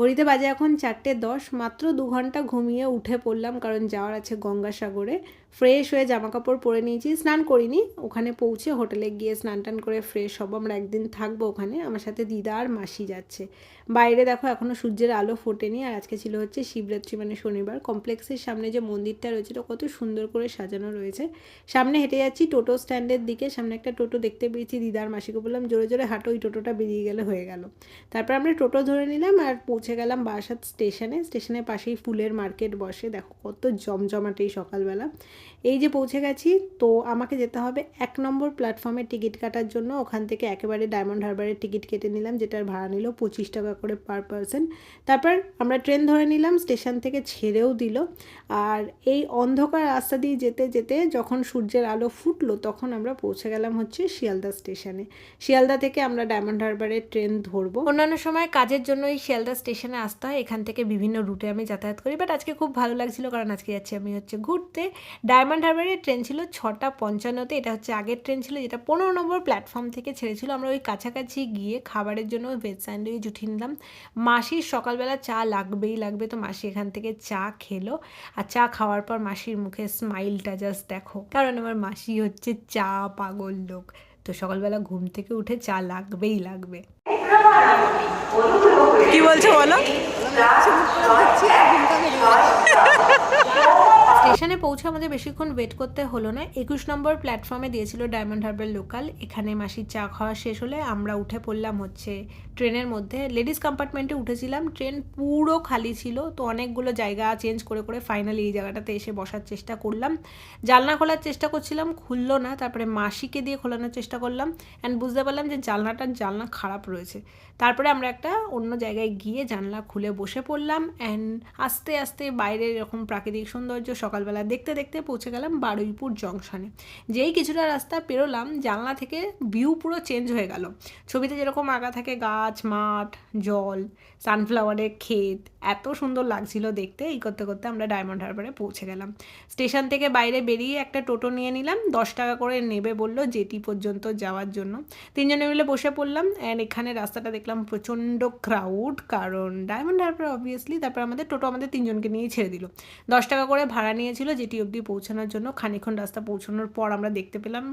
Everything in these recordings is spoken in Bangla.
ঘড়িতে বাজে এখন চারটে দশ, মাত্র দু ঘণ্টা ঘুমিয়ে উঠে পড়লাম কারণ যাওয়ার আছে গঙ্গাসাগরে। ফ্রেশ হয়ে জামা কাপড় পরে নিয়েছি, স্নান করিনি, ওখানে পৌঁছে হোটেলে গিয়ে স্নান টান করে ফ্রেশ হব। আমরা একদিন থাকব ওখানে, আমার সাথে দিদা আর মাসি যাচ্ছে। বাইরে দেখো এখনও সূর্যের আলো ফোটেনি আর আজকে ছিল হচ্ছে শিবরাত্রি মানে শনিবার। কমপ্লেক্সের সামনে যে মন্দিরটা রয়েছে, এটা কত সুন্দর করে সাজানো রয়েছে। সামনে হেঁটে যাচ্ছি টোটো স্ট্যান্ডের দিকে, সামনে একটা টোটো দেখতে পেয়েছি, দিদার মাসিকে বললাম, জোরে জোরে হাঁটো ওই টোটোটা বেরিয়ে গেলে হয়ে গেল। তারপর আমরা টোটো ধরে নিলাম আর পৌঁছে গেলাম বারাসাত স্টেশনে। স্টেশনের পাশেই ফুলের মার্কেট বসে। দেখো কত জমজমাটে এই সকালবেলা। এই যে পৌঁছে গেছি, তো আমাকে যেতে হবে এক নম্বর প্ল্যাটফর্মে টিকিট কাটার জন্য। ওখান থেকে একেবারে ডায়মন্ড হারবারের টিকিট কেটে নিলাম, যেটার ভাড়া নিল পঁচিশ টাকা করে পার পারসন তারপর আমরা ট্রেন ধরে নিলাম, স্টেশন থেকে ছেড়েও দিল। আর এই অন্ধকার রাস্তা দিয়ে যেতে যেতে যখন সূর্যের আলো ফুটলো, তখন আমরা পৌঁছে গেলাম হচ্ছে শিয়ালদা স্টেশনে। শিয়ালদা থেকে আমরা ডায়মন্ড হারবারের ট্রেন ধরবো। অন্যান্য সময় কাজের জন্য এই শিয়ালদা স্টেশনে আসতে হয়। এখান থেকে বিভিন্ন রুটে আমি যাতায়াত করি। বাট আজকে খুব ভালো লাগছিল কারণ আজকে যাচ্ছি আমি হচ্ছে ঘুরতে। ডায়মন্ড হারবারের ট্রেন ছিল ছটা পঞ্চান্নতে। এটা হচ্ছে আগের ট্রেন ছিল যেটা পনেরো নম্বর প্ল্যাটফর্ম থেকে ছেড়েছিল। আমরা ওই কাছাকাছি গিয়ে খাবারের জন্য ভেজ স্যান্ডউইচ উঠিয়ে নিলাম। মাসির সকালবেলা চা লাগবেই লাগবে। তো মাসি এখান থেকে চা খেলো। আর চা খাওয়ার পর মাসির মুখে স্মাইলটা জাস্ট দেখো। কারণ আমার মাসি হচ্ছে চা পাগল লোক। তো সকালবেলা ঘুম থেকে উঠে চা লাগবেই লাগবে। কি বলছো বলো? স্টেশনে পৌঁছে আমাদের বেশিক্ষণ ওয়েট করতে হলো না। একুশ নম্বর প্ল্যাটফর্মে দিয়েছিল ডায়মন্ড হারবার লোকাল এখানে মাসির চা খাওয়া শেষ হলে আমরা উঠে পড়লাম হচ্ছে ট্রেনের মধ্যে। লেডিস কম্পার্টমেন্টে উঠেছিলাম। ট্রেন পুরো খালি ছিল, তো অনেকগুলো জায়গা চেঞ্জ করে করে ফাইনালি এই জায়গাটাতে এসে বসার চেষ্টা করলাম। জানলা খোলার চেষ্টা করছিলাম, খুললো না। তারপরে মাসিকে দিয়ে খোলানোর চেষ্টা করলাম অ্যান্ড বুঝতে পারলাম যে জানলাটার জানলা খারাপ রয়েছে। তারপরে আমরা একটা অন্য জায়গায় গিয়ে জানলা খুলে বসে পড়লাম অ্যান্ড আস্তে আস্তে বাইরের এরকম প্রাকৃতিক সৌন্দর্য সকালবেলা দেখতে দেখতে পৌঁছে গেলাম বারুইপুর জংশনে। যেই কিছুটা রাস্তা পেরোলাম, জানলা থেকে ভিউ পুরো চেঞ্জ হয়ে গেল। ছবিতে যেরকম আঁকা থাকে গাছ, মাঠ, জল সানফ্লাওয়ারের ক্ষেত, এত সুন্দর লাগছিল দেখতে। এই করতে করতে আমরা ডায়মন্ড হারবারে পৌঁছে গেলাম। স্টেশন থেকে বাইরে বেরিয়ে একটা টোটো নিয়ে নিলাম। দশ টাকা করে নেবে বলল জেটি পর্যন্ত যাওয়ার জন্য। তিনজনে মিলে বসে পড়লাম অ্যান্ড এখানে রাস্তাটা দেখলাম প্রচণ্ড ক্রাউড কারণ ডায়মন্ড হারবার অবভিয়াসলি তারপর আমাদের টোটো আমাদের তিনজনকে নিয়েই ছেড়ে দিল। দশ টাকা করে ভাড়া নিয়েছিল যেটি অবধি পৌঁছানোর জন্য খানিক্ষণ রাস্তা পৌঁছানোর পর আমরা দেখতে পেলাম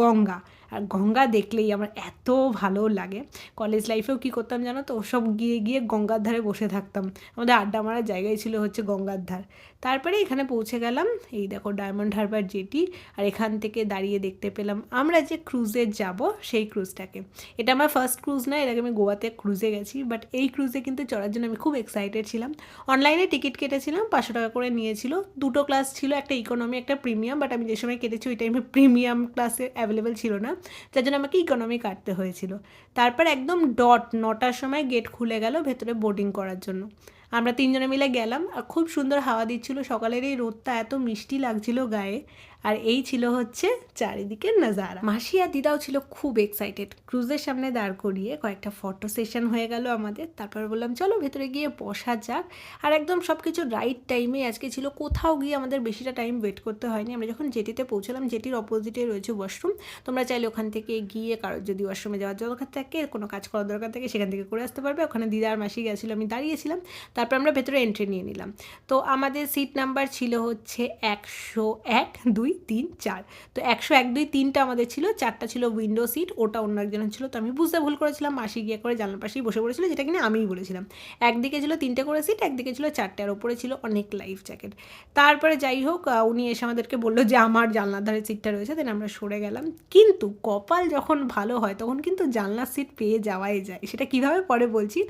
গঙ্গা। আর গঙ্গা দেখলেই আমার এত ভালো লাগে। কলেজ লাইফেও কী করতাম জানো তো? ওসব গিয়ে গিয়ে গঙ্গার ধারে বসে থাকতাম। আমাদের আড্ডা মারার জায়গায় ছিল হচ্ছে গঙ্গার ধার। তারপরে এখানে পৌঁছে গেলাম, এই দেখো ডায়মন্ড হারবার জেটি আর এখান থেকে দাঁড়িয়ে দেখতে পেলাম আমরা যে ক্রুজে যাব সেই ক্রুজটাকে এটা আমার ফার্স্ট ক্রুজ না, এর আগে আমি গোয়াতে ক্রুজে গেছি বাট এই ক্রুজে কিন্তু চড়ার জন্য আমি খুব এক্সাইটেড ছিলাম। অনলাইনে টিকিট কেটেছিলাম, পাঁচশো টাকা করে নিয়েছিল। দুটো ক্লাস ছিল, একটা ইকোনমি একটা প্রিমিয়াম বাট আমি যে সময় কেটেছি ওই টাইমে প্রিমিয়াম ক্লাসে অ্যাভেলেবেল ছিল না। যার জন্য আমাকে ইকোনমি কাটতে হয়েছিল। তারপর একদম ডট নটার সময় গেট খুলে গেল, ভেতরে বোর্ডিং করার জন্য। আমরা তিনজনে মিলে গেলাম আর খুব সুন্দর হাওয়া দিচ্ছিল। সকালের এই রোদটা এত মিষ্টি লাগছিল গায়ে। আর এই ছিল হচ্ছে চারিদিকের নাজারা। মাসি আর দিদাও ছিল খুব এক্সাইটেড ক্রুজের সামনে দাঁড় করিয়ে কয়েকটা ফটো সেশন হয়ে গেল আমাদের। তারপর বললাম, চলো ভেতরে গিয়ে বসা যাক। আর একদম সব কিছু রাইট টাইমে আজকে ছিল কোথাও গিয়ে আমাদের বেশিটা টাইম ওয়েট করতে হয়নি। আমরা যখন জেটিতে পৌঁছলাম জেটির অপোজিটে রয়েছে ওয়াশরুম তোমরা চাইলে ওখান থেকে গিয়ে কারোর যদি ওয়াশরুমে যাওয়ার দরকার থাকে, কোনো কাজ করার দরকার থাকে, সেখান থেকে করে আসতে পারবে। ওখানে দিদার মাসি গেছিল, আমি দাঁড়িয়েছিলাম। তারপর আমরা ভেতরে এন্ট্রি নিয়ে নিলাম। তো আমাদের সিট নাম্বার ছিল হচ্ছে একশো এক, দুই, তিন, চার। তো একশো এক, দুই, তিনটা আমাদের ছিল, চারটা ছিল উইন্ডো সিট ওটা অন্য একজনের ছিল। তো আমি বুঝতে ভুল করেছিলাম, মাসি গিয়ে করে জানলার পাশেই বসে পড়েছিল, যেটা কিনা আমিই বলেছিলাম। একদিকে ছিল তিনটে করে সিট একদিকে ছিল চারটে, আর ওপরে ছিল অনেক লাইফ জ্যাকেট তারপরে যাই হোক উনি এসে আমাদেরকে বলল যে, আমার জানলার ধারে সিটটা রয়েছে। দেন আমরা সরে গেলাম। কিন্তু কপাল যখন ভালো হয়, তখন কিন্তু জানলার সিট পেয়ে যাওয়াই যায়। সেটা কীভাবে পরে বলছি?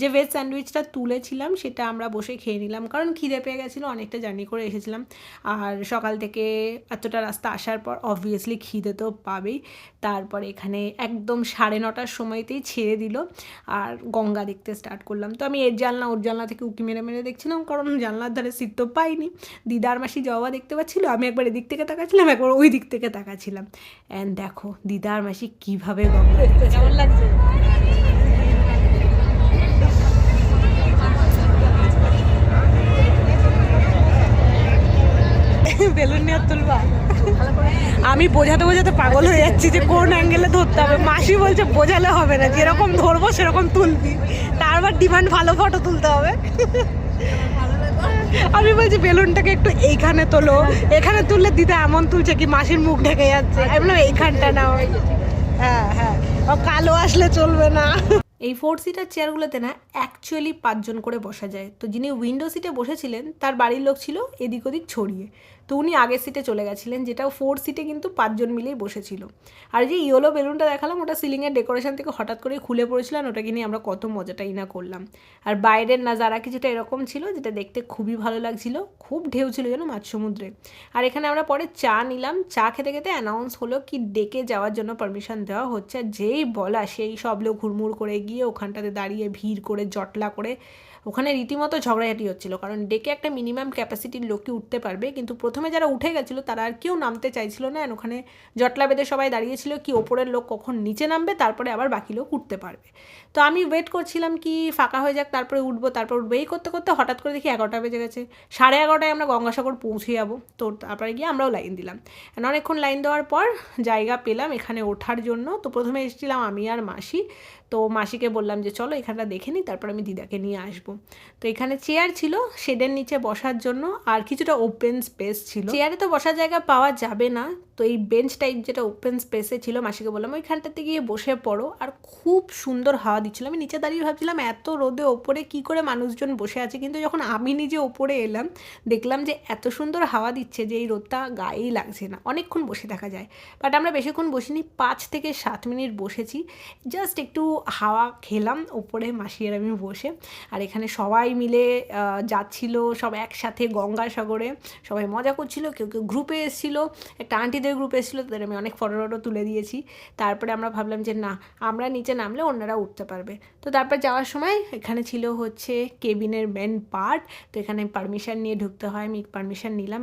যে ভেজ স্যান্ডউইচটা তুলেছিলাম সেটা আমরা বসে খেয়ে নিলাম। কারণ খিদে পেয়ে গেছিল, অনেকটা জার্নি করে এসেছিলাম। আর সকাল থেকে এতটা রাস্তা আসার পর অবভিয়াসলি খিদে তো পাবেই। তারপরে এখানে একদম সাড়ে নটার সময়তেই ছেড়ে দিল। আর গঙ্গা দেখতে স্টার্ট করলাম। তো আমি এর জানলা, ওর জানলা থেকে উকি মেরে মেরে দেখছিলাম, কারণ জানলার ধারে সিট তো পাইনি। দিদার মাসি জবা দেখতে পাচ্ছিলো, আমি একবার এদিক থেকে তাকাচ্ছিলাম, একবার ওই দিক থেকে তাকাচ্ছিলাম। অ্যান্ড দেখো, দিদার মাসি কীভাবে গঙ্গা লাগছে? আমি বোঝাতে বোঝাতে পাগল হয়ে যাচ্ছি যে কোন অ্যাঙ্গেলে ধরতে হবে। মাসি বলছে, বোঝালে হবে না, যেরকম ধরবো সেরকম তুলবি। তারপর ডিমান্ড ভালো ফটো তুলতে হবে। আমি বলছি, বেলুনটাকে একটু এইখানে তোলো। এখানে তুললে দিদা এমন তুলছে কি মাসির মুখ ঢেকে যাচ্ছে। আমি বললাম, এইখানটা নাও হ্যাঁ হ্যাঁ। কালো আসলে চলবে না। এই ফোর সিটার চেয়ারগুলোতে না অ্যাকচুয়ালি পাঁচজন করে বসা যায়। তো যিনি উইন্ডো সিটে বসেছিলেন, তার বাড়ির লোক ছিল এদিক ওদিক ছড়িয়ে। তো উনি আগের সিটে চলে গেছিলেন, যেটা ফোর সিটে কিন্তু পাঁচজন মিলেই বসেছিল। আর যে ইয়েলো বেলুনটা দেখালাম, ওটা সিলিংয়ের ডেকোরেশন থেকে হঠাৎ করে খুলে পড়েছিল আর ওটাকে নিয়ে আমরা কত মজাটাই না করলাম। আর বাইরের নাজারা কিছুটা এরকম ছিল, যেটা দেখতে খুবই ভালো লাগছিল, খুব ঢেউ ছিল যেন মাছ সমুদ্রে। আর এখানে আমরা পরে চা নিলাম। চা খেতে খেতে অ্যানাউন্স হলো কি ডেকে যাওয়ার জন্য পারমিশন দেওয়া হচ্ছে। যেই বলা, সেই সব লোক হুড়মুড় করে গিয়ে ওখানটাতে দাঁড়িয়ে ভিড় করে, জটলা করে ওখানে রীতিমতো ঝগড়াঝাটি হচ্ছিল, কারণ ডেকে একটা মিনিমাম ক্যাপাসিটির লোকই উঠতে পারবে, কিন্তু প্রথমে যারা উঠে গেছিল তারা আর কেউ নামতে চাইছিল না ওখানে জটলা বেঁধে সবাই দাঁড়িয়েছিল কি ওপরের লোক কখন নিচে নামবে, তারপরে আবার বাকি লোক উঠতে পারবে। তো আমি ওয়েট করছিলাম কি ফাঁকা হয়ে যাক, তারপরে উঠবো, তারপর উঠবো এই করতে করতে হঠাৎ করে দেখি এগারোটা বেজে গেছে। সাড়ে এগারোটায় আমরা গঙ্গাসাগর পৌঁছে যাব, তো তারপরে গিয়ে আমরাও লাইন দিলাম। অনেকক্ষণ লাইন দেওয়ার পর জায়গা পেলাম এখানে ওঠার জন্য, তো প্রথমে এসেছিলাম আমি আর মাসি, তো মাসিকে বললাম যে চলো এখানটা দেখে নিই তারপর আমি দিদাকে নিয়ে আসব। তো এখানে চেয়ার ছিল শেডের নিচে বসার জন্য, আর কিছুটা ওপেন স্পেস ছিল। চেয়ারে তো বসার জায়গা পাওয়া যাবে না, তো এই বেঞ্চ টাইপ যেটা ওপেন স্পেসে ছিল, মাসিকে বললাম, ওইখানটাতে গিয়ে বসে পড়ো। আর খুব সুন্দর হাওয়া দিচ্ছিল। আমি নিচে দাঁড়িয়ে ভাবছিলাম, এত রোদে ওপরে কি করে মানুষজন বসে আছে? কিন্তু যখন আমি নিজে ওপরে এলাম, দেখলাম যে এত সুন্দর হাওয়া দিচ্ছে যে এই রোদটা গায়েই লাগছে না। অনেকক্ষণ বসে থাকা যায়। বাট আমরা বেশিক্ষণ বসিনি, পাঁচ থেকে সাত মিনিট বসেছি। জাস্ট একটু হাওয়া খেলাম, ওপরে মাসি আর আমি বসে। আর এখানে সবাই মিলে যাচ্ছিল, সব একসাথে গঙ্গাসাগরে সবাই মজা করছিল, কেউ কেউ গ্রুপে এসেছিল, একটা আন্টিদের গ্রুপে এসেছিল, তাদের আমি অনেক ফটো টটো তুলে দিয়েছি। তারপরে আমরা ভাবলাম যে, না, আমরা নিচে নামলে অন্যরা উঠতে পারবে। তো তারপর যাওয়ার সময় এখানে ছিল হচ্ছে কেবিনের মেন পার্ট তো এখানে পারমিশন নিয়ে ঢুকতে হয়, আমি পারমিশন নিলাম।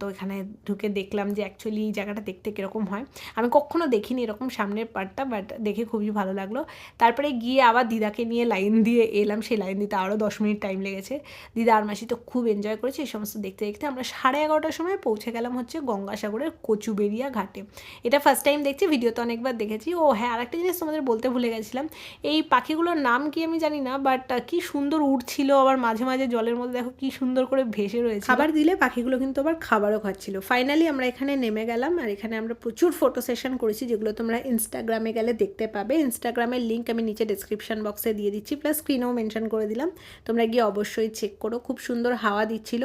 তো এখানে ঢুকে দেখলাম যে অ্যাকচুয়ালি এই জায়গাটা দেখতে কীরকম হয়। আমি কখনো দেখিনি এরকম সামনের পার্টটা বাট দেখে খুবই ভালো লাগল। তারপরে গিয়ে আবার দিদাকে নিয়ে লাইন দিয়ে এলাম। সেই লাইন দিতে আরও দশ মিনিট টাইম লেগেছে। দিদা আর মাসি তো খুব এনজয় করেছে, এই সমস্ত দেখতে দেখতে আমরা সাড়ে এগারোটার সময় পৌঁছে গেলাম হচ্ছে গঙ্গাসাগরের কচুবেরিয়া ঘাটে। এটা ফার্স্ট টাইম দেখছি ভিডিওতে অনেকবার দেখেছি। ও হ্যাঁ আরেকটা জিনিস তোমাদের বলতে ভুলে গেছিলাম, এই পাখিগুলোর নাম কি আমি জানি না বাট কি সুন্দর উঠছিল আবার মাঝে মাঝে জলের মধ্যে দেখো কি সুন্দর করে ভেসে রয়েছে খাবার দিলে পাখিগুলো কিন্তু আবার খাবারও খাচ্ছিল। ফাইনালি আমরা এখানে নেমে গেলাম আর এখানে আমরা প্রচুর ফটো সেশন করেছি, যেগুলো তোমরা ইনস্টাগ্রামে গেলে দেখতে পাবে। ইনস্টাগ্রামের লিঙ্ক আমি নিচে ডিসক্রিপশন বক্সে দিয়ে দিচ্ছি প্লাস স্ক্রিনেও মেনশন করে দিলাম। তোমরা গিয়ে অবশ্যই চেক করো। খুব সুন্দর হাওয়া দিচ্ছিল।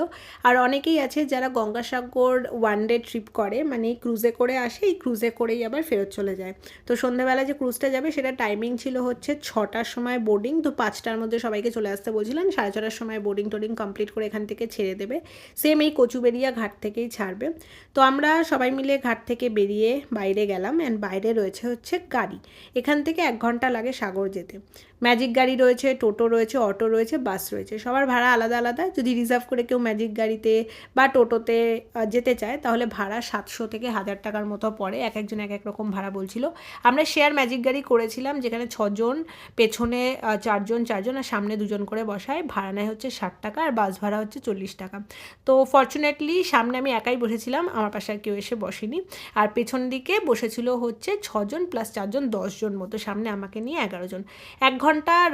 আর অনেকেই আছে যারা গঙ্গাসাগর ওয়ান ডে ট্রিপ করে মানে এই ক্রুজে করে আসে, এই ক্রুজে করেই আবার ফেরত চলে যায়। তো সন্ধ্যাবেলা যে ক্রুজটা যাবে, সেটা টাইমিং ছিল হচ্ছে ছটার সময় বোর্ডিং তো পাঁচটার মধ্যে সবাইকে চলে আসতে বলছিলেন সাড়ে ছটার সময় বোর্ডিং টোডিং কমপ্লিট করে এখান থেকে ছেড়ে দেবে। সেম এই কচুবেরিয়া ঘাট থেকেই ছাড়বে। তো আমরা সবাই মিলে ঘাট থেকে বেরিয়ে বাইরে গেলাম অ্যান্ড বাইরে রয়েছে হচ্ছে গাড়ি। এখান থেকে এক ঘণ্টা লাগে সাগর যেতে। ম্যাজিক গাড়ি রয়েছে টোটো রয়েছে অটো রয়েছে বাস রয়েছে। সবার ভাড়া আলাদা আলাদা। যদি রিজার্ভ করে কেউ ম্যাজিক গাড়িতে বা টোটোতে যেতে চায়, তাহলে ভাড়া সাতশো থেকে হাজার টাকার মতো পড়ে। এক একজন এক এক রকম ভাড়া বলছিল। আমরা শেয়ার ম্যাজিক গাড়ি করেছিলাম, যেখানে ছজন, পেছনে চারজন চারজন আর সামনে দুজন করে বসায়। ভাড়া নেয় হচ্ছে ষাট টাকা আর বাস ভাড়া হচ্ছে চল্লিশ টাকা। তো ফর্চুনেটলি সামনে আমি একাই বসেছিলাম, আমার পাশে আর কেউ এসে বসেনি। আর পেছন দিকে বসেছিল হচ্ছে ছজন প্লাস চারজন, দশজন মতো। সামনে আমাকে নিয়ে এগারো জন। এক ঘণ্টা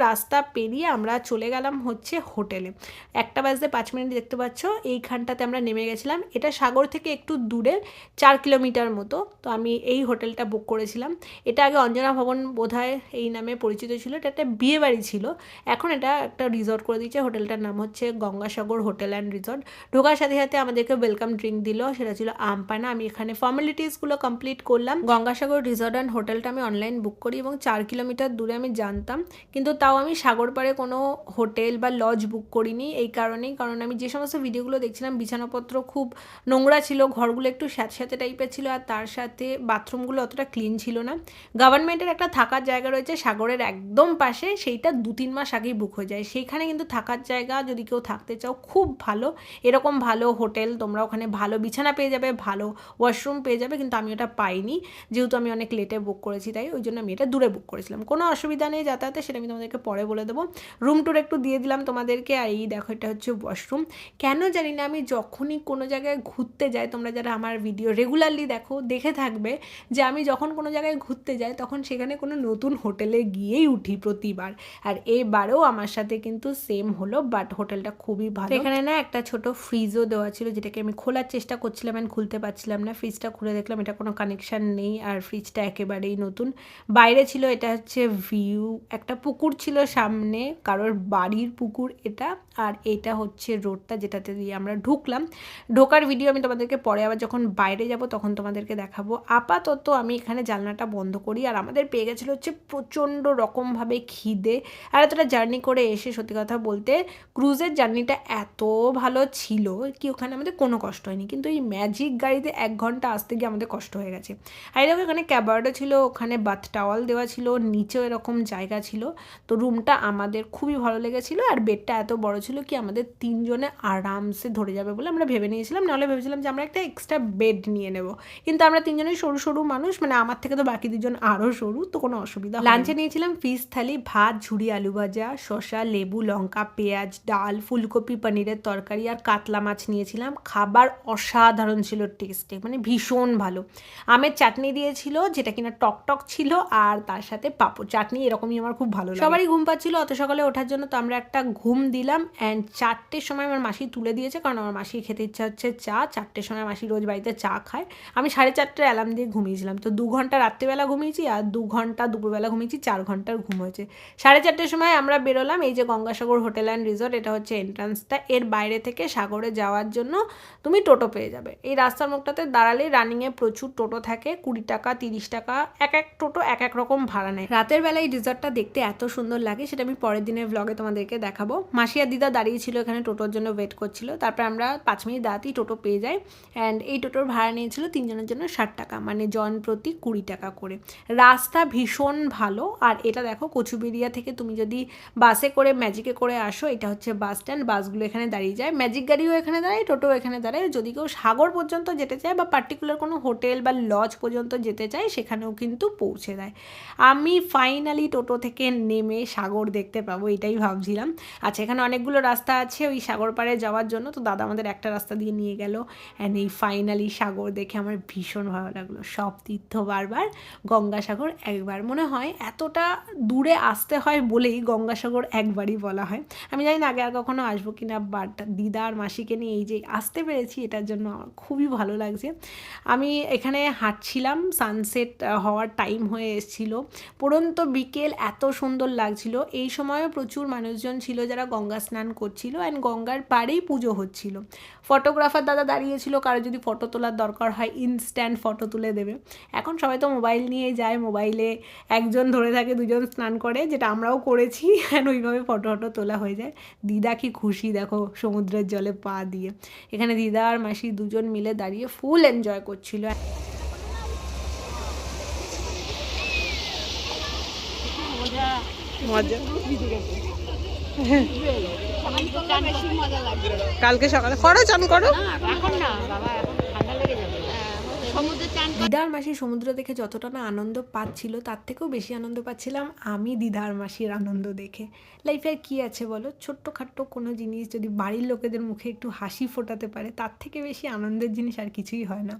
রাস্তা পেরিয়ে আমরা চলে গেলাম হচ্ছে হোটেলে। একটা বাজতে পাঁচ মিনিট দেখতে পাচ্ছ, এইখানটাতে আমরা নেমে গেছিলাম। এটা সাগর থেকে একটু দূরে, চার কিলোমিটার মতো। তো আমি এই হোটেলটা বুক করেছিলাম। এটা আগে অঞ্জনা ভবন বোধহয় এই নামে পরিচিত ছিল। এটা একটা বিয়ে বাড়ি ছিল। এখন এটা একটা রিসর্ট করে দিয়েছে। হোটেলটার নাম হচ্ছে গঙ্গাসাগর হোটেল অ্যান্ড রিসর্ট। ঢোকার সাথে সাথে আমাদেরকে ওয়েলকাম ড্রিঙ্ক দিল। সেটা ছিল আমপানা। আমি এখানে ফর্মালিটিসগুলো কমপ্লিট করলাম। গঙ্গাসাগর রিসর্ট অ্যান্ড হোটেলটা আমি অনলাইন বুক করি এবং চার কিলোমিটার দূরে আমি জানতাম কিন্তু তাও আমি সাগর পাড়ে কোনো হোটেল বা লজ বুক করিনি এই কারণেই। কারণ আমি যে সমস্ত ভিডিওগুলো দেখছিলাম, বিছানাপত্র খুব নোংরা ছিল, ঘরগুলো একটু স্যাঁতস্যাঁতে টাইপের ছিল, আর তার সাথে বাথরুমগুলো অতটা ক্লিন ছিল না। গভর্নমেন্টের একটা থাকার জায়গা রয়েছে সাগরের একদম পাশে, সেইটা দু তিন মাস আগেই বুক হয়ে যায়। সেইখানে কিন্তু থাকার জায়গা যদি কেউ থাকতে চাও, খুব ভালো। এরকম ভালো হোটেল, তোমরা ওখানে ভালো বিছানা পেয়ে যাবে, ভালো ওয়াশরুম পেয়ে যাবে, কিন্তু আমি ওটা পাইনি। যেহেতু আমি অনেক লেটে বুক করেছি, তাই ওই জন্য আমি এটা দূরে বুক করেছিলাম। কোনো অসুবিধা নেই যাতায়াতে, সেটা আমি তোমাদেরকে পরে বলে দেবো। রুম টুর একটু দিয়ে দিলাম তোমাদেরকে, আর এই দেখো এটা হচ্ছে ওয়াশরুম কেন জানি না, আমি যখনই কোনো জায়গায় ঘুরতে যাই, তোমরা যারা আমার ভিডিও রেগুলারলি দেখো, দেখে থাকবে যে আমি যখন কোনো জায়গায় ঘুরতে যাই, তখন সেখানে কোনো নতুন হোটেলে গিয়েই উঠি প্রতিবার। আর এবারেও আমার সাথে কিন্তু সেম হলো বাট হোটেলটা খুবই ভালো। এখানে না একটা ছোট ফ্রিজও দেওয়া ছিল, যেটাকে আমি খোলার চেষ্টা করছিলাম and খুলতে পারছিলাম না। ফ্রিজটা খুলে দেখলাম, এটা কোনো কানেকশান নেই, আর ফ্রিজটা একেবারেই নতুন। বাইরে ছিল, এটা হচ্ছে ভিউ একটা পুকুর ছিল সামনে কারোর বাড়ির পুকুর এটা আর এটা হচ্ছে রোডটা যেটাতে দিয়ে আমরা ঢুকলাম। ঢোকার ভিডিও আমি তোমাদেরকে পরে আবার যখন বাইরে যাব তখন তোমাদেরকে দেখাবো। আপাতত আমি এখানে জানলাটা বন্ধ করি আর আমাদের পেয়ে গেছিল হচ্ছে প্রচণ্ড রকমভাবে খিদে। আর এতটা জার্নি করে এসে সত্যি কথা বলতে ক্রুজের জার্নিটা এত ভালো ছিল কি ওখানে আমাদের কোনো কষ্ট হয়নি। কিন্তু এই ম্যাজিক গাড়িতে এক ঘণ্টা আসতে গিয়ে আমাদের কষ্ট হয়ে গেছে। আর এরকম এখানে ক্যাবার্ডও ছিল, ওখানে বাথ টাওয়াল দেওয়া ছিল, নিচেও এরকম জায়গা ছিল। তো রুমটা আমাদের খুবই ভালো লেগেছিলো আর বেডটা এত বড় ছিল কি আমাদের তিনজনে আরামসে ধরে যাবে বলে আমরা ভেবে নিয়েছিলাম। নাহলে ভেবেছিলাম যে আমরা একটা এক্সট্রা বেড নিয়ে নেব। কিন্তু আমরা তিনজনেই সরু সরু মানুষ মানে আমার থেকে তো বাকি দুজন আরও সরু তো কোনো অসুবিধা লাঞ্চে নিয়েছিলাম ফিশ থালি ভাত ঝুড়ি আলু ভাজা শসা লেবু লঙ্কা পেঁয়াজ ডাল ফুলকপি পনিরের তরকারি আর কাতলা মাছ নিয়েছিলাম। খাবার অসাধারণ ছিল টেস্টে মানে ভীষণ ভালো। আমের চাটনি দিয়েছিল যেটা কিনা টক টক ছিল আর তার সাথে পাঁপড়। চাটনি এরকমই আমার খুব ভালো সবারই ঘুম পাচ্ছিল অত সকালে ওঠার জন্য তো আমরা একটা ঘুম দিলাম। অ্যান্ড চারটের সময় আমার মাসি তুলে দিয়েছে, কারণ আমার মাসি খেতে ইচ্ছা হচ্ছে চা। চারটের সময় মাসি রোজ বাড়িতে চা খায়। আমি সাড়ে চারটে অ্যালার্ম দিয়ে ঘুমিয়েছিলাম। তো দু ঘণ্টা রাত্রিবেলা ঘুমিয়েছি আর দু ঘণ্টা দুপুরবেলা ঘুমিয়েছি, চার ঘণ্টার ঘুম হয়েছে। সাড়ে চারটের সময় আমরা বেরোলাম, এই যে গঙ্গাসাগর হোটেল অ্যান্ড রিসর্ট এটা হচ্ছে এন্ট্রান্সটা এর বাইরে থেকে সাগরে যাওয়ার জন্য তুমি টোটো পেয়ে যাবে। এই রাস্তার মুখটাতে দাঁড়ালেই রানিংয়ে প্রচুর টোটো থাকে, কুড়ি টাকা, তিরিশ টাকা, এক এক টোটো এক এক রকম ভাড়া নেয়। রাতের বেলা এই রিসর্টটা দেখতে এত সুন্দর লাগে, সেটা আমি পরের দিনের ব্লগে তোমাদেরকে দেখাবো। মাসিয়া দিদা দাঁড়িয়ে ছিল এখানে টোটোর জন্য ওয়েট করছিল। তারপর আমরা পাঁচ মিনিট দাঁড়াতেই টোটো পেয়ে যাই। অ্যান্ড এই টোটোর ভাড়া নিয়েছিল তিনজনের জন্য ষাট টাকা মানে জন প্রতি কুড়ি টাকা করে। রাস্তা ভীষণ ভালো। আর এটা দেখো কচুবেরিয়া থেকে তুমি যদি বাসে করে ম্যাজিকে করে আসো, এটা হচ্ছে বাস স্ট্যান্ড বাসগুলো এখানে দাঁড়িয়ে যায়। ম্যাজিক গাড়িও এখানে দাঁড়ায় টোটো এখানে দাঁড়ায়। যদি কেউ সাগর পর্যন্ত যেতে চায় বা পার্টিকুলার কোনো হোটেল বা লজ পর্যন্ত যেতে চায়, সেখানেও কিন্তু পৌঁছে দেয়। আমি ফাইনালি টোটো থেকে নেমে সাগর দেখতে পাবো, এটাই ভাবছিলাম। আচ্ছা এখানে অনেকগুলো রাস্তা আছে ওই সাগর পাড়ে যাওয়ার জন্য। তো দাদা আমাদের একটা রাস্তা দিয়ে নিয়ে গেল। অ্যান্ড এই ফাইনালি সাগর দেখে আমার ভীষণ ভালো লাগল। সব তীর্থ বারবার গঙ্গাসাগর একবার। মনে হয় এতটা দূরে আসতে হয় বলেই গঙ্গাসাগর একবারই বলা হয়। আমি জানি না আগে আর কখনো আসব কিনা বাট দিদা আর মাসিকে নিয়ে এই যে আসতে পেরেছি, এটার জন্য আমার খুবই ভালো লাগছে। আমি এখানে হাঁটছিলাম সানসেট হওয়ার টাইম হয়ে এসেছিল। পড়ন্ত বিকেল এত সুন্দর লাগছিল। এই সময়ও প্রচুর মানুষজন ছিল যারা গঙ্গা স্নান করছিল অ্যান্ড গঙ্গার পাড়েই পুজো হচ্ছিল। ফটোগ্রাফার দাদা দাঁড়িয়েছিল কারও যদি ফটো তোলার দরকার হয় ইনস্ট্যান্ট ফটো তুলে দেবে। এখন সবাই তো মোবাইল নিয়ে যায় মোবাইলে একজন ধরে থাকে দুজন স্নান করে যেটা আমরাও করেছি অ্যান্ড ওইভাবে ফটো ফটো তোলা হয়ে যায়। দিদা কি খুশি দেখো সমুদ্রের জলে পা দিয়ে। এখানে দিদা আর মাসি দুজন মিলে দাঁড়িয়ে ফুল এনজয় করছিল। মজা। কালকে সকালে করো চান করো? দিদার মাসি সমুদ্র দেখে যতটা না আনন্দ পাচ্ছিল, তার থেকেও বেশি আনন্দ পাচ্ছিলাম আমি দিদার মাসির আনন্দ দেখে। লাইফে আর কী আছে বলো? ছোট্টখাট্ট কোনো জিনিস যদি বাড়ির লোকেদের মুখে একটু হাসি ফোটাতে পারে, তার থেকে বেশি আনন্দের জিনিস আর কিছুই হয় না।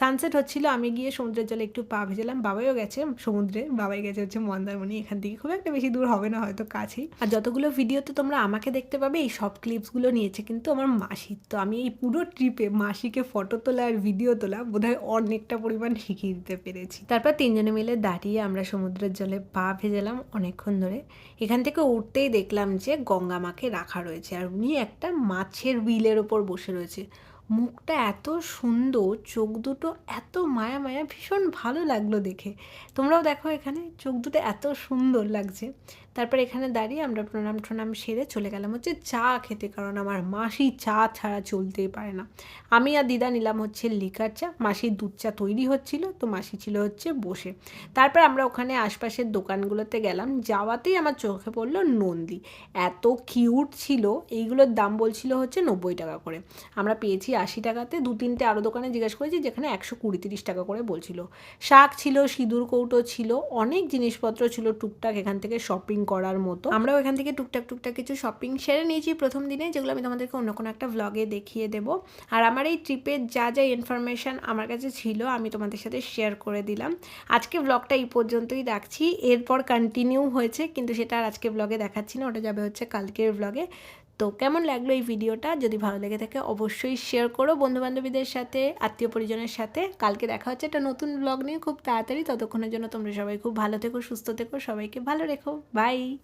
সানসেট হচ্ছিল, আমি গিয়ে সমুদ্রের জলে একটু পা ভেজেলাম, বাবাইও গেছে সমুদ্রে, বাবাই গেছে হচ্ছে মন্দারমণি এখান থেকে। খুব একটা বেশি দূর হবে না, হয়তো কাছেই। আর যতগুলো ভিডিওতে তোমরা আমাকে দেখতে পাবে, এই সব ক্লিপসগুলো নিয়েছে কিন্তু আমার মাসির। তো আমি এই পুরো ট্রিপে মাসিকে ফটো তোলা আর ভিডিও তোলা বোধহয় অনেকটা পরিমাণ শিখিয়ে দিতে পেরেছি। তারপর তিনজনে মিলে দাঁড়িয়ে আমরা সমুদ্রের জলে পা ভেজালাম অনেকক্ষণ ধরে। এখান থেকে উঠতেই দেখলাম যে গঙ্গা মাকে রাখা রয়েছে আর উনি একটা মাছের বিলের ওপর বসে রয়েছে। মুখটা এত সুন্দর, চোখ দুটো এত মায়া মায়া, ভীষণ ভালো লাগল দেখে। তোমরাও দেখো এখানে, চোখ দুটো এত সুন্দর লাগছে। তারপর এখানে দাঁড়িয়ে আমরা প্রণাম ট্রণাম সেরে চলে গেলাম হচ্ছে চা খেতে, কারণ আমার মাসি চা ছাড়া চলতেই পারে না। আমি আর দিদা নিলাম হচ্ছে লিকার চা, মাসির দুধ চা তৈরি হচ্ছিল, তো মাসি ছিল হচ্ছে বসে। তারপর আমরা ওখানে আশপাশের দোকানগুলোতে গেলাম, যাওয়াতেই আমার চোখে পড়ল নন্দী। এত কিউট ছিল, এইগুলোর দাম বলছিল হচ্ছে নব্বই টাকা করে। আমরা পেয়েছি আশি টাকাতে, দু তিনটে আরও দোকানে জিজ্ঞেস করেছি যেখানে একশো কুড়ি তিরিশ টাকা করে বলছিল। শাক ছিল, সিঁদুর কৌটো ছিল, অনেক জিনিসপত্র ছিল টুকটাক এখান থেকে শপিং করার মতো। আমরাও এখান থেকে টুকটাক টুকটাক কিছু শপিং সেরে নিয়েছি প্রথম দিনে, যেগুলো আমি তোমাদেরকে অন্য কোনো একটা ব্লগে দেখিয়ে দেবো। আর আমার এই ট্রিপের যা যা ইনফরমেশান আমার কাছে ছিল, আমি তোমাদের সাথে শেয়ার করে দিলাম। আজকে ব্লগটা এই পর্যন্তই রাখছি। এরপর কন্টিনিউ হয়েছে, কিন্তু সেটা আর আজকে ব্লগে দেখাচ্ছি না, ওটা যাবে হচ্ছে কালকের ব্লগে তো কেমন লাগল এই ভিডিওটা? যদি ভালো লেগে থাকে অবশ্যই শেয়ার করো বন্ধুবান্ধবীদের সাথে, আত্মীয় পরিজনের সাথে। কালকে দেখা হচ্ছে একটা নতুন ব্লগ নিয়ে খুব তাড়াতাড়ি। ততক্ষণের জন্য তোমরা সবাই খুব ভালো থেকো, সুস্থ থেকো, সবাইকে ভালো রেখো। বাই